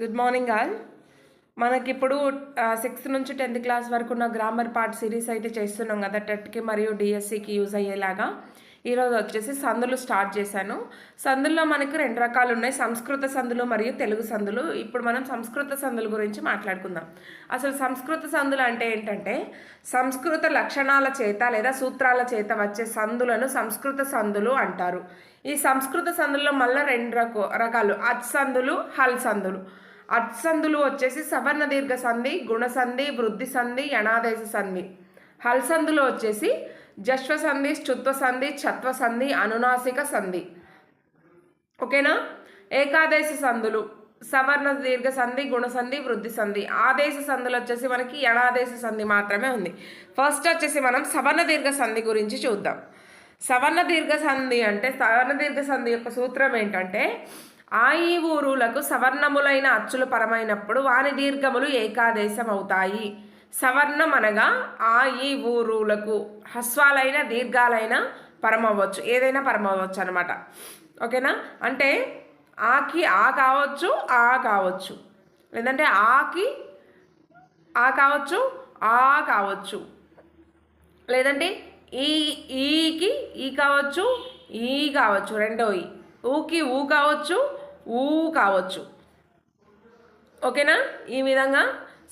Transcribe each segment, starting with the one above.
Good morning all మనకిప్పుడు sixth నుంచి tenth class వరకు ఉన్న గ్రామర్ పార్ట్ సిరీస్ అయితే చేస్తున్నాం కదా టెట్కి మరియు డిఎస్సికి యూజ్ అయ్యేలాగా. ఈరోజు వచ్చేసి సందులు స్టార్ట్ చేశాను. సందుల్లో మనకు రెండు రకాలు ఉన్నాయి. సంస్కృత సందులు మరియు తెలుగు సందులు. ఇప్పుడు మనం సంస్కృత సందుల గురించి మాట్లాడుకుందాం. అసలు సంస్కృత సందులు అంటే ఏంటంటే సంస్కృత లక్షణాల చేత లేదా సూత్రాల చేత వచ్చే సందులను సంస్కృత సందులు అంటారు. ఈ సంస్కృత సందుల్లో మళ్ళీ రెండు రకాలు. అచ్ సందులు హల్ సందులు. అత్సంధులు వచ్చేసి సవర్ణ దీర్ఘ సంధి గుణసంధి వృద్ధి సంధి యణాదేశ సంధి. హల్సంధులు వచ్చేసి జశ్వ సంధి స్థుత్వ సంధి ఛత్వ సంధి అనునాసిక సంధి. ఓకేనా? ఏకాదేశ సంధులు సవర్ణ దీర్ఘ సంధి గుణసంధి వృద్ధి సంధి. ఆదేశ సంధులు వచ్చేసి మనకి యణాదేశ సంధి మాత్రమే ఉంది. ఫస్ట్ వచ్చేసి మనం సవర్ణ దీర్ఘ సంధి గురించి చూద్దాం. సవర్ణ దీర్ఘ సంధి అంటే సవర్ణ దీర్ఘ సంధి యొక్క సూత్రం ఏంటంటే ఆ ఈ ఊరులకు సవర్ణములైన అచ్చులు పరమైనప్పుడు వాని దీర్ఘములు ఏకాదేశం అవుతాయి సవర్ణం అనగా ఆ ఈ ఊరులకు హస్వాలైన దీర్ఘాలైన పరమవ్వచ్చు ఏదైనా పరమవ్వచ్చు అనమాట ఓకేనా? అంటే ఆకి ఆ కావచ్చు ఆ కావచ్చు. లేదంటే ఆకి ఆ కావచ్చు ఆ కావచ్చు. లేదంటే ఈ ఈకి ఈ కావచ్చు ఈ కావచ్చు. రెండో ఈ. ఊకి ఊ కావచ్చు ఊ కావచ్చు. ఓకేనా? ఈ విధంగా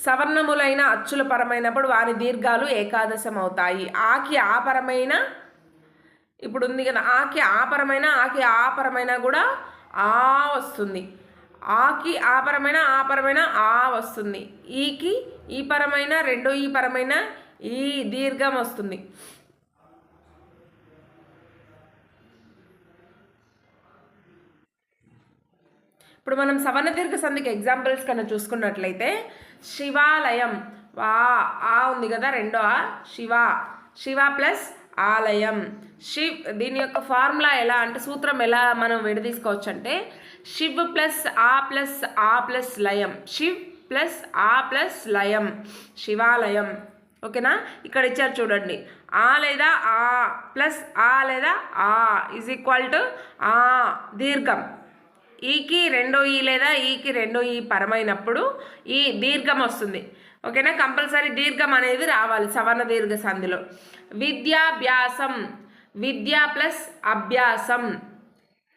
సవర్ణములైన అచ్చుల పరమైనప్పుడు వారి దీర్ఘాలు ఏకాదశం అవుతాయి ఆకి ఆపరమైన ఇప్పుడు ఉంది కదా ఆకి ఆపరమైన ఆకి ఆపరమైన కూడా ఆ వస్తుంది. ఆకి ఆపరమైన ఆపరమైన ఆ వస్తుంది. ఈకి ఈ పరమైన రెండో ఈ పరమైన ఈ దీర్ఘం వస్తుంది. ఇప్పుడు మనం సవర్ణ దీర్ఘ సంధికి ఎగ్జాంపుల్స్ కన్నా చూసుకున్నట్లయితే శివాలయం వా ఆ ఉంది కదా రెండో ఆ శివ. శివ ప్లస్ ఆలయం. శివ్ దీని యొక్క ఫార్ములా ఎలా అంటే సూత్రం ఎలా మనం విడదీసుకోవచ్చు అంటే శివ్ ప్లస్ ఆ ప్లస్ ఆ ప్లస్ లయం. శివ్ ప్లస్ ఆ ప్లస్ లయం. శివాలయం. ఓకేనా? ఇక్కడ ఇచ్చారు చూడండి. ఆ లేదా ఆ ప్లస్ ఆ లేదా ఆ ఈజ్ ఈక్వల్ టు ఆ దీర్ఘం. ఈకి రెండో ఈ లేదా ఈకి రెండో ఈ పరమైనప్పుడు ఈ దీర్ఘం వస్తుంది. ఓకేనా? కంపల్సరీ దీర్ఘం అనేది రావాలి సవర్ణ దీర్ఘ సంధిలో. విద్యాభ్యాసం విద్య ప్లస్ అభ్యాసం.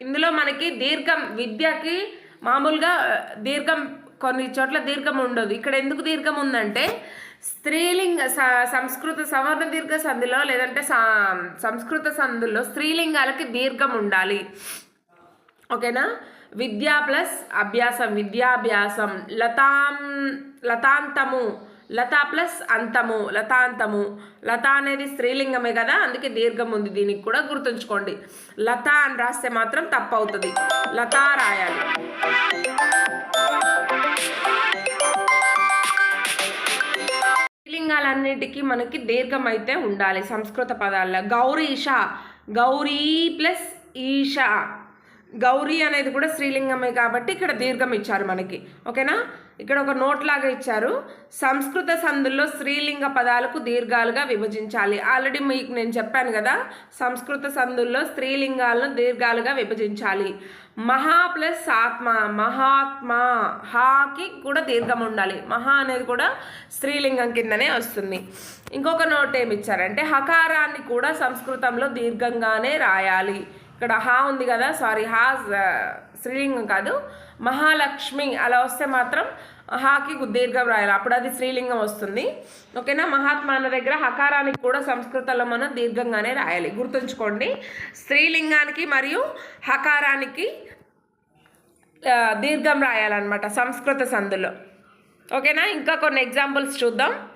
ఇందులో మనకి దీర్ఘం విద్యకి మామూలుగా దీర్ఘం కొన్ని చోట్ల దీర్ఘం ఉండదు. ఇక్కడ ఎందుకు దీర్ఘం ఉందంటే స్త్రీలింగ స- సంస్కృత సవర్ణ దీర్ఘ సంధిలో లేదంటే సా- సంస్కృత సంధుల్లో స్త్రీలింగాలకి దీర్ఘం ఉండాలి. ఓకేనా? విద్యా ప్లస్ అభ్యాసం విద్యాభ్యాసం. లతాం లతాంతము. లత ప్లస్ అంతము లతాంతము. లత అనేది స్త్రీలింగమే కదా అందుకే దీర్ఘం ఉంది దీనికి కూడా గుర్తుంచుకోండి. లత అని రాస్తే మాత్రం తప్పు అవుతుంది లత రాయాలి. స్త్రీలింగాలన్నిటికీ మనకి దీర్ఘం అయితే ఉండాలి సంస్కృత పదాల్లో. గౌరీష. గౌరీ ప్లస్ ఈష. గౌరీ అనేది కూడా స్త్రీలింగమే కాబట్టి ఇక్కడ దీర్ఘం ఇచ్చారు మనకి. ఓకేనా? ఇక్కడ ఒక నోట్ లాగా ఇచ్చారు. సంస్కృత సందుల్లో స్త్రీలింగ పదాలకు దీర్ఘాలుగా విభజించాలి. ఆల్రెడీ మీకు నేను చెప్పాను కదా సంస్కృత సందుల్లో స్త్రీలింగాలను దీర్ఘాలుగా విభజించాలి. మహా ప్లస్ ఆత్మ మహాత్మా హాకి కూడా దీర్ఘం ఉండాలి. మహా అనేది కూడా స్త్రీలింగం కిందనే వస్తుంది. ఇంకొక నోట్ ఏమి ఇచ్చారంటే హకారాన్ని కూడా సంస్కృతంలో దీర్ఘంగానే రాయాలి. ఇక్కడ హా ఉంది కదా సారీ హా స్త్రీలింగం కాదు. మహాలక్ష్మి అలా వస్తే మాత్రం హాకి దీర్ఘం రాయాలి. అప్పుడు అది స్త్రీలింగం వస్తుంది. ఓకేనా? మహాత్మా అన్న దగ్గర హకారానికి కూడా సంస్కృతంలో మనం దీర్ఘంగానే రాయాలి. గుర్తుంచుకోండి. స్త్రీలింగానికి మరియు హకారానికి దీర్ఘం రాయాలన్నమాట సంస్కృత సందులో. ఓకేనా? ఇంకా కొన్ని ఎగ్జాంపుల్స్ చూద్దాం.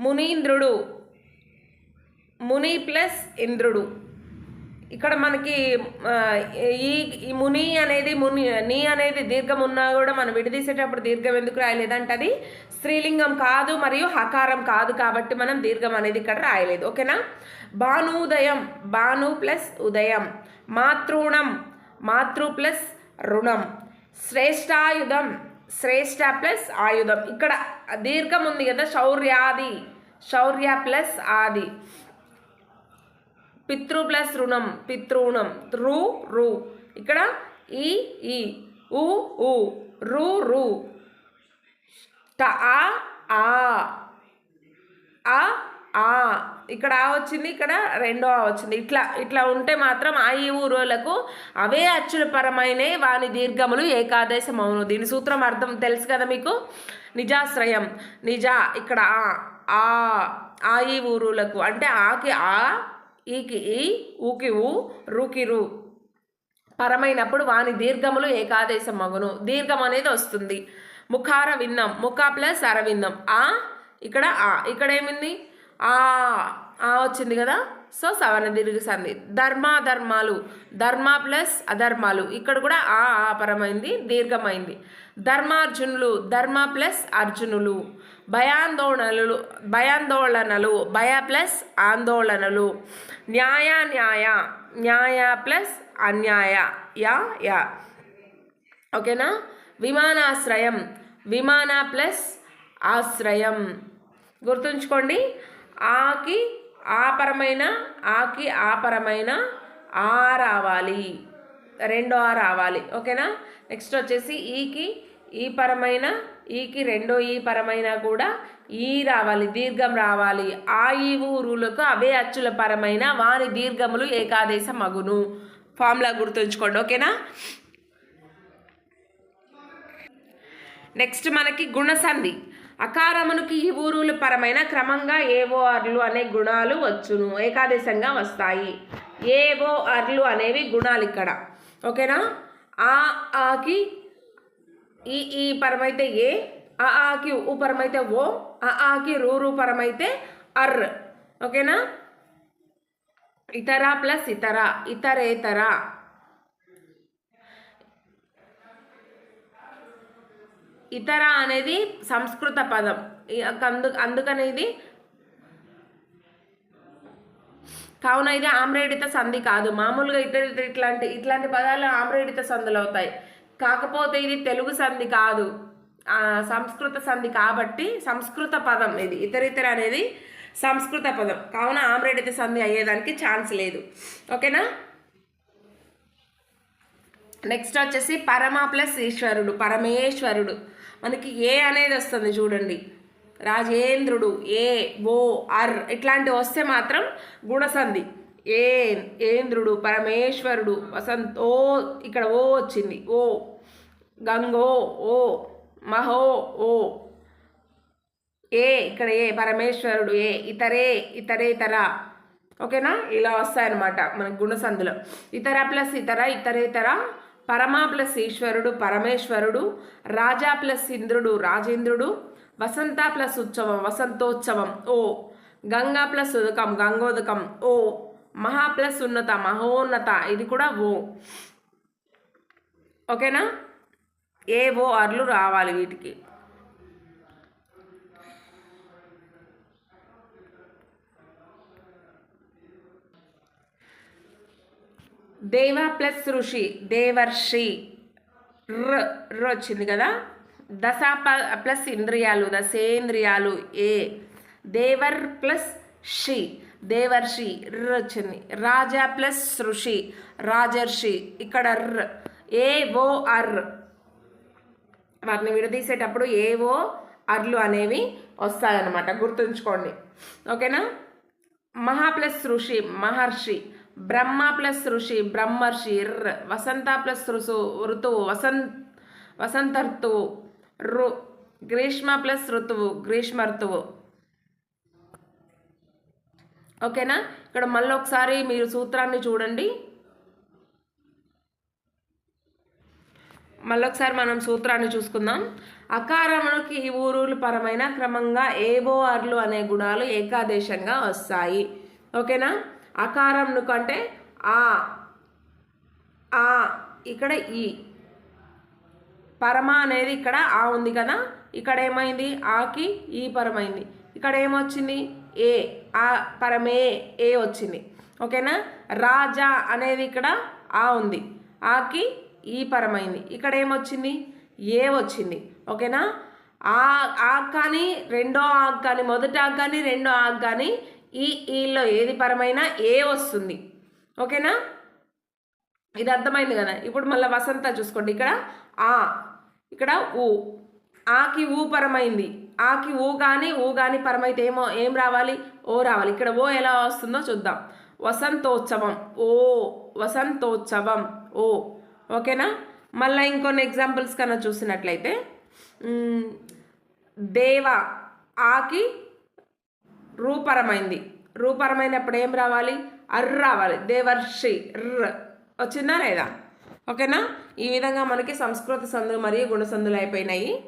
మునీంద్రుడు ముని ప్లస్ ఇంద్రుడు. ఇక్కడ మనకి ఈ ఈ ముని అనేది ముని నీ అనేది దీర్ఘం ఉన్నా కూడా మనం విడదీసేటప్పుడు దీర్ఘం ఎందుకు రాయలేదంటే అది స్త్రీలింగం కాదు మరియు హకారం కాదు కాబట్టి మనం దీర్ఘం అనేది ఇక్కడ రాయలేదు. ఓకేనా? భానుదయం భాను ప్లస్ ఉదయం మాతృణం మాతృ ప్లస్ రుణం శ్రేష్టాయుధం శ్రేష్ట ప్లస్ ఆయుధం. ఇక్కడ దీర్ఘం ఉంది కదా శౌర్యాది శౌర్య ప్లస్ ఆది. పితృ ప్లస్ రుణం పితృణం. రు రు. ఇక్కడ ఈ ఈ. ఉ ఉ రు రు. ట ఆ ఆ. ఆ ఆ. ఇక్కడ ఆ వచ్చింది ఇక్కడ రెండో ఆ వచ్చింది. ఇట్లా ఇట్లా ఉంటే మాత్రం ఆ ఈ ఊరులకు అవే అచ్చుల పరమైన వాని దీర్ఘములు ఏకాదేశం అవును దీని సూత్రం అర్థం తెలుసు కదా మీకు? నిజాశ్రయం. నిజా ఇక్కడ ఆ ఆ. ఆ ఈ ఊరులకు అంటే ఆకి ఆ ఈకి ఈ ఊకి ఊ రూకి రు. పరమైనప్పుడు వాని దీర్ఘములు ఏకాదేశం మగును. దీర్ఘం అనేది వస్తుంది. ముఖార విందం ముఖ ప్లస్ అరవిందం ఆ ఇక్కడ ఆ. ఇక్కడ ఏమింది? ఆ ఆ వచ్చింది కదా? సో సవర్ణ దీర్ఘ సంధి. ధర్మాధర్మాలు. ధర్మ ప్లస్ అధర్మాలు. ఇక్కడ కూడా ఆ ఆ పరమైంది దీర్ఘమైంది. ధర్మార్జునులు. ధర్మ ప్లస్ అర్జునులు. భయాందోళనలు భయాందోళనలు భయ ప్లస్ ఆందోళనలు. న్యాయ న్యాయ న్యాయ ప్లస్ అన్యాయ. Yeah yeah. ఓకేనా? విమానాశ్రయం విమాన ప్లస్ ఆశ్రయం. గుర్తుంచుకోండి ఆకి ఆపరమైన ఆకి ఆపరమైన ఆ రావాలి. రెండో ఆ రావాలి. ఓకేనా? నెక్స్ట్ వచ్చేసి ఈకి ఈ పరమైన ఈకి రెండో ఈ పరమైన కూడా ఈ రావాలి దీర్ఘం రావాలి. ఆ ఈ ఊరులకు అవే అచ్చుల పరమైన వాని దీర్ఘములు ఏకాదేశ మగును ఫార్ములా గుర్తుంచుకోండి ఓకేనా? నెక్స్ట్ మనకి గుణసంధి. అకారమునికి ఈ ఊరులు పరమైన క్రమంగా ఏవో అర్లు అనే గుణాలు వచ్చును ఏకాదేశంగా వస్తాయి. ఏవో అర్లు అనేవి గుణాలు ఇక్కడ ఓకేనా? ఆ ఆకి ఈ ఈ పరమైతే ఏ ఆ ఆకి ఉ పరమైతే ఓ ఆ ఆకి రూ రూ పరమైతే అర్. ఓకేనా? ఇతర ప్లస్ ఇతర ఇతరేతర. ఇతర అనేది సంస్కృత పదం. అందు అందుకని ఇది కావున ఇది ఆమ్రేడిత సంధి కాదు. మామూలుగా ఇతర ఇట్లాంటి ఇట్లాంటి పదాలు ఆమ్రేడిత సంధులు అవుతాయి కాకపోతే ఇది తెలుగు సంధి కాదు. సంస్కృత సంధి కాబట్టి సంస్కృత పదం ఇది. ఇతరితర అనేది సంస్కృత పదం. కావున ఆమ్రేడిత సంధి అయ్యేదానికి ఛాన్స్ లేదు. ఓకేనా? నెక్స్ట్ వచ్చేసి పరమ ప్లస్ ఈశ్వరుడు పరమేశ్వరుడు. మనకి ఏ అనేది వస్తుంది చూడండి. రాజేంద్రుడు ఏ ఓ అర్ ఇట్లాంటివి వస్తే మాత్రం గుణసంధి ఏ ఏంద్రుడు పరమేశ్వరుడు వసంత ఓ ఇక్కడ ఓ వచ్చింది. ఓ గంగో ఓ మహో ఓ. ఏ ఇక్కడ ఏ పరమేశ్వరుడు ఏ ఇతరే ఇతరేతర ఓకేనా? ఇలా వస్తాయన్నమాట మన గుణసంధిలో ఇతర ప్లస్ ఇతర ఇతరేతర పరమ ప్లస్ ఈశ్వరుడు పరమేశ్వరుడు. రాజా ప్లస్ ఇంద్రుడు రాజేంద్రుడు. వసంత ప్లస్ ఉత్సవం వసంతోత్సవం. ఓ గంగా ప్లస్ ఉదకం గంగోదకం. ఓ మహా ప్లస్ ఉన్నత మహోన్నత ఇది కూడా ఓ. ఓకేనా? ఏ ఓ అర్లు రావాలి వీటికి. దేవ ప్లస్ ఋషి దేవర్షి ర్ ర్ వచ్చింది కదా? దశ ప- ప్లస్ ఇంద్రియాలు దశేంద్రియాలు ఏ. దేవర్ ప్లస్ షి. దేవర్షి ర్ వచ్చింది రాజా ప్లస్ ఋషి రాజర్షి ఇక్కడ ర్ ఏ ఓ అర్. వాటిని విడదీసేటప్పుడు ఏవో అర్లు అనేవి వస్తాయన్నమాట. గుర్తుంచుకోండి. ఓకేనా? మహా ప్లస్ ఋషి మహర్షి బ్రహ్మ ప్లస్ ఋషి బ్రహ్మర్షి ర్ వసంత ప్లస్ ఋసు ఋతువు వసన్ వసంత ఋతువు రు గ్రీష్మ ప్లస్ ఋతువు గ్రీష్మ ఋతువు ఓకేనా? ఇక్కడ మళ్ళీ ఒకసారి మీరు సూత్రాన్ని చూడండి. మళ్ళొకసారి మనం సూత్రాన్ని చూసుకుందాం. అకారమునకి ఈ ఊరులు పరమైన క్రమంగా ఏబోఆర్లు అనే గుణాలు ఏకాదేశంగా వస్తాయి. ఓకేనా? అకారంను కంటే ఆ ఆ ఇక్కడ ఈ. పరమ అనేది ఇక్కడ ఆ ఉంది కదా? ఇక్కడ ఏమైంది? ఆకి ఈ పరమైంది. ఇక్కడ ఏమొచ్చింది? ఏ ఆ పరమే ఏ వచ్చింది. ఓకేనా? రాజా అనేది ఇక్కడ ఆ ఉంది. ఆకి ఈ పరమైంది. ఇక్కడ ఏమొచ్చింది? ఏ వచ్చింది. ఓకేనా? ఆ ఆగ్ కానీ రెండో ఆగ్ కానీ మొదటి ఆగ్ కానీ రెండో ఆగ్ కానీ ఈ ఈలో ఏది పరమైనా ఏ వస్తుంది. ఓకేనా? ఇది అర్థమైంది కదా? ఇప్పుడు మళ్ళీ వసంత చూసుకోండి. ఇక్కడ ఆ ఇక్కడ ఊ. ఆకి ఊ పరమైంది. ఆకి ఊ కానీ ఊ కానీ పరమైతే ఏమో ఏం రావాలి? ఓ రావాలి. ఇక్కడ ఓ ఎలా వస్తుందో చూద్దాం. వసంతోత్సవం. ఓ వసంతోత్సవం. ఓ. ఓకేనా? మళ్ళీ ఇంకొన్ని ఎగ్జాంపుల్స్ కన్నా చూసినట్లయితే దేవ ఆకి రూపరమైంది. రూపరమైనప్పుడు ఏం రావాలి? అర్ర రావాలి. దేవర్షి ర్ర వచ్చిందా లేదా? ఓకేనా? ఈ విధంగా మనకి సంస్కృత సందులు మరియు గుణ సందులు అయిపోయినాయి.